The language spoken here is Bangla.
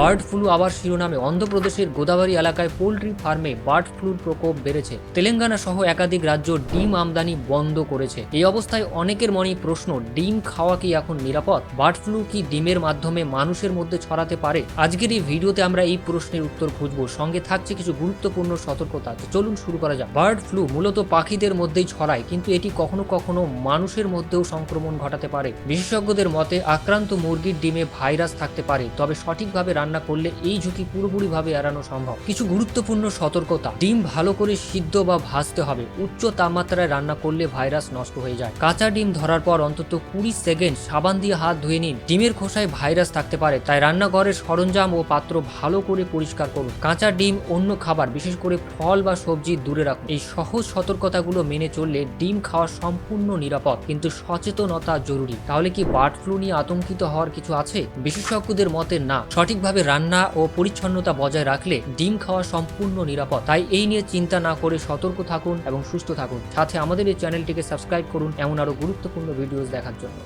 বার্ড ফ্লু আবার শিরোনামে অন্ধ্রপ্রদেশের গোদাবরী এলাকায় পোল্ট্রি ফার্মে বার্ড ফ্লুর প্রকোপ বেড়েছে। তেলেঙ্গানা সহ একাধিক রাজ্য ডিম আমদানি বন্ধ করেছে। এই অবস্থায় অনেকের মনে প্রশ্ন, ডিম খাওয়া কি এখন নিরাপদ? বার্ড ফ্লু কি ডিমের মাধ্যমে মানুষের মধ্যে ছড়াতে পারে? আজকের এই ভিডিওতে আমরা এই প্রশ্নের উত্তর খুঁজবো। সঙ্গে থাকছে কিছু গুরুত্বপূর্ণ সতর্কতা। চলুন শুরু করা যাক। বার্ড ফ্লু মূলত পাখিদের মধ্যেই ছড়ায়, কিন্তু এটি কখনো কখনো মানুষের মধ্যেও সংক্রমণ ঘটাতে পারে। বিশেষজ্ঞদের মতে, আক্রান্ত মুরগির ডিমে ভাইরাস থাকতে পারে, তবে সঠিকভাবে রান্না করলে এই ঝুঁকি পুরোপুরিভাবে এড়ানো সম্ভব। কিছু গুরুত্বপূর্ণ সতর্কতা। ডিম ভালো করে সিদ্ধ বা ভাজতে হবে। উচ্চ তাপমাত্রায় রান্না করলে ভাইরাস নষ্ট হয়ে যায়। কাঁচা ডিম ধরার পর অন্তত কুড়ি সেকেন্ড সাবান দিয়ে হাত ধুয়ে নিন। ডিমের খোসায় ভাইরাস থাকতে পারে, তাই রান্নাঘরের সরঞ্জাম ও পাত্র ভালো করে পরিষ্কার করুন। কাঁচা ডিম অন্য খাবার, বিশেষ করে ফল বা সবজি দূরে রাখুন। এই সহজ সতর্কতাগুলো মেনে চললে ডিম খাওয়া সম্পূর্ণ নিরাপদ, কিন্তু সচেতনতা জরুরি। তাহলে কি বার্ড ফ্লু নিয়ে আতঙ্কিত হওয়ার কিছু আছে? বিশেষজ্ঞদের মতে না। সঠিকভাবে রান্না ও পরিচ্ছন্নতা বজায় রাখলে ডিম খাওয়া সম্পূর্ণ নিরাপদ? তাই এই নিয়ে চিন্তা না করে সতর্ক থাকুন এবং সুস্থ থাকুন। সাথে আমাদের এই চ্যানেলটিকে সাবস্ক্রাইব করুন এমন আরও গুরুত্বপূর্ণ ভিডিওস দেখার জন্য।